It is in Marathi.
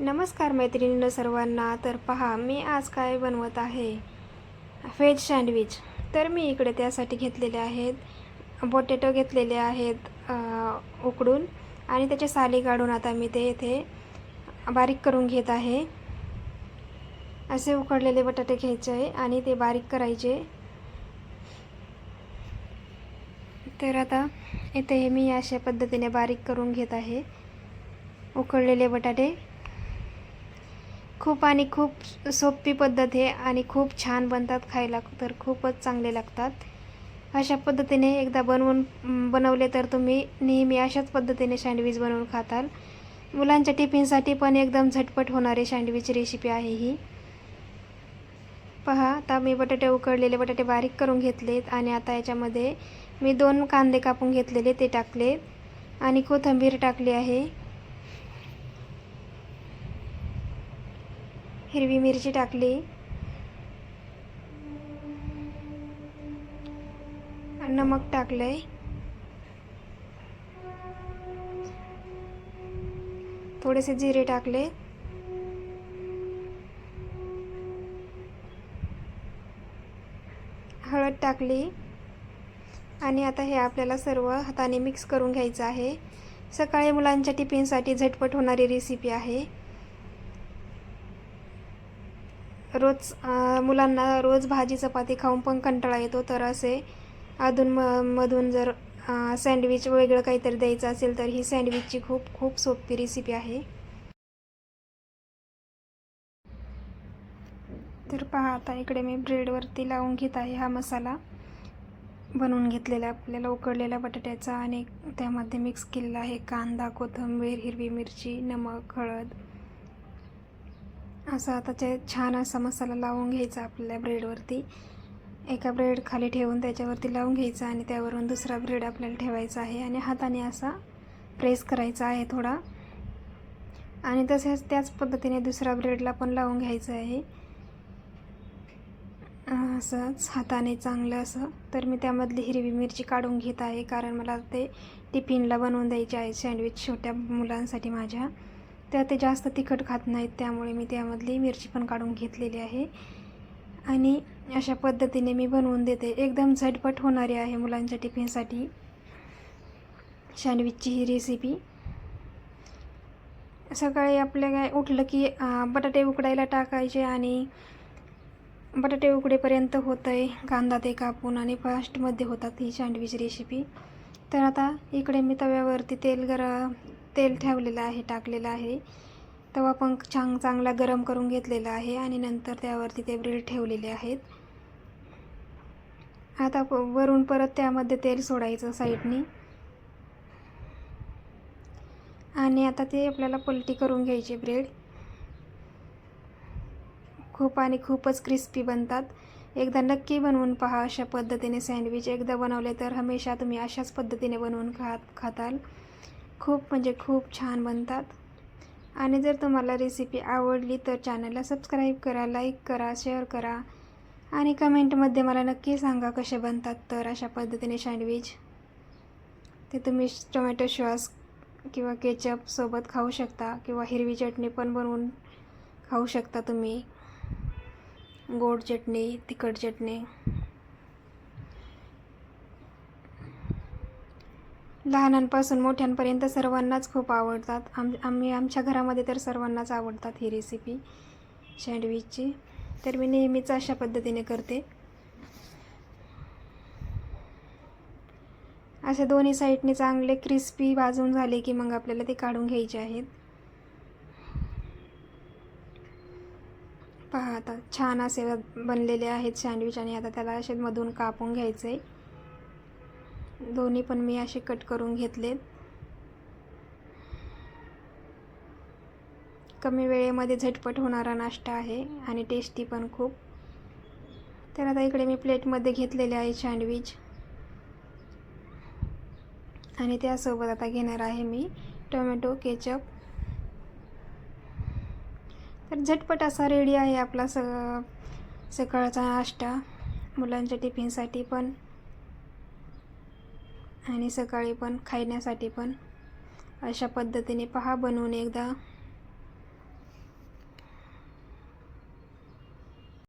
नमस्कार मैत्रिणीनं सर्वांना. तर पहा मी आज काय बनवत आहे? व्हेज सँडविच तर मी इकडे त्यासाठी घेतलेले आहेत. पोटॅटो घेतलेले आहेत उकडून. आणि त्याचे साली काढून आता मी ते इथे बारीक करून घेत आहे. असे उकडलेले बटाटे घ्यायचे आहे आणि ते बारीक करायचे. तर आता इथे हे मी अशा पद्धतीने बारीक करून घेत आहे. उकडलेले बटाटे. खूप आणि खूप सोपी पद्धत आहे आणि खूप छान बनतात खायला तर खूपच चांगले लागतात. अशा पद्धतीने एकदा बनवून बनवले तर तुम्ही नेहमी अशाच पद्धतीने सँडविच बनवून खाताल. मुलांच्या टिफिनसाठी पण एकदम झटपट होणारी सँडविच रेसिपी आहे ही. पहा आता मी बटाटे उकडलेले बटाटे बारीक करून घेतलेत आणि आता याच्यामध्ये मी दोन कांदे कापून घेतलेले ते टाकले आणि कोथिंबीर टाकली आहे. हिरवी मिरची टाकली. नमक टाकलंय. थोडेसे जिरे टाकले. हळद टाकली. आणि आता हे आपल्याला सर्व हाताने मिक्स करून घ्यायचं आहे. सकाळी मुलांच्या टिफिनसाठी झटपट होणारी रेसिपी आहे. रोज मुलांना रोज भाजी चपाती खाऊन पण कंटाळा येतो. तर असे अधून म मधून जर सँडविच वेगळं काहीतरी द्यायचं असेल तर ही सँडविचची खूप खूप सोपी रेसिपी आहे. तर पहा आता इकडे मी ब्रेडवरती लावून घेत आहे हा मसाला. बनवून घेतलेला आपल्याला उकडलेल्या बटाट्याचा आणि त्यामध्ये मिक्स केलेला आहे कांदा कोथिंबीर हिरवी मिरची नमक हळद. असा आता छान असा मसाला लावून घ्यायचा आपल्याला ब्रेडवरती एका ब्रेड खाली ठेवून त्याच्यावरती लावून घ्यायचा आणि त्यावरून दुसरा ब्रेड आपल्याला ठेवायचा आहे आणि हाताने असा प्रेस करायचा आहे थोडा. आणि तसेच त्याच पद्धतीने दुसऱ्या ब्रेडला पण लावून घ्यायचं आहे. असंच हाताने चांगलं असं. तर मी त्यामधली हिरवी मिरची काढून घेत आहे कारण मला ते टिफिनला बनवून द्यायचे आहे सँडविच छोट्या मुलांसाठी माझ्या. तर ते जास्त तिखट खात नाहीत त्यामुळे मी त्यामधली मिरची पण काढून घेतलेली आहे. आणि अशा पद्धतीने मी बनवून देते. एकदम झटपट होणारी आहे मुलांच्या टिफिनसाठी सँडविचची ही रेसिपी सकाळी आपल्या काय उठलं की बटाटे उकडायला टाकायचे आणि बटाटे उकडेपर्यंत होतं आहे कांदा ते कापून आणि फास्टमध्ये होतात ही सँडविच रेसिपी तर आता इकडे मी तव्यावरती तेल गरम तेल ठेवलेलं आहे टाकलेलं आहे. तवा पण छान चांगला गरम करून घेतलेला आहे आणि नंतर त्यावरती ते ब्रेड ठेवलेले आहेत. आता वरून परत त्यामध्ये तेल सोडायचं साईडनी. आणि आता ते आपल्याला पलटी करून घ्यायचे ब्रेड. खूप आणि खूपच क्रिस्पी बनतात. एकदा नक्की बनवून पहा अशा पद्धतीने सँडविच. एकदा बनवले तर हमेशा तुम्ही अशाच पद्धतीने बनवून खात खाताल. खूप म्हणजे खूप छान बनतात. आणि जर तुम्हाला रेसिपी आवडली तर चॅनलला सबस्क्राईब करा लाईक करा शेअर करा. आणि कमेंटमध्ये मला नक्की सांगा कसे बनतात तर अशा पद्धतीने सँडविच. ते तुम्ही टोमॅटो सॉस किंवा केचअपसोबत खाऊ शकता किंवा हिरवी चटणी पण बनवून खाऊ शकता तुम्ही. गोड चटणी तिखट चटणी. लहानांपासून मोठ्यांपर्यंत सर्वांनाच खूप आवडतात. आम आम्ही आमच्या घरामध्ये तर सर्वांनाच आवडतात ही रेसिपी सँडविचची तर मी नेहमीच अशा पद्धतीने करते. असे दोन्ही साईडने चांगले क्रिस्पी भाजून झाले की मग आपल्याला ते काढून घ्यायचे आहेत. पहा आता छान असे बनलेले आहेत सँडविच आणि आता त्याला असे मधून कापून घ्यायचे दोन्ही पण मी असे कट करून घेतले कमी वेळेमध्ये झटपट होणारा नाश्ता आहे आणि टेस्टी पण खूप. तर आता इकडे मी प्लेटमध्ये घेतलेले आहे सँडविच आणि त्यासोबत आता घेणार आहे मी टोमॅटो केचप तर झटपट असा रेडी आहे आपला स सकाळचा नाश्ता मुलांच्या टिफिनसाठी पण आणि सकाळी पण खाण्यासाठी पण. अशा पद्धतीने पहा बनवून एकदा.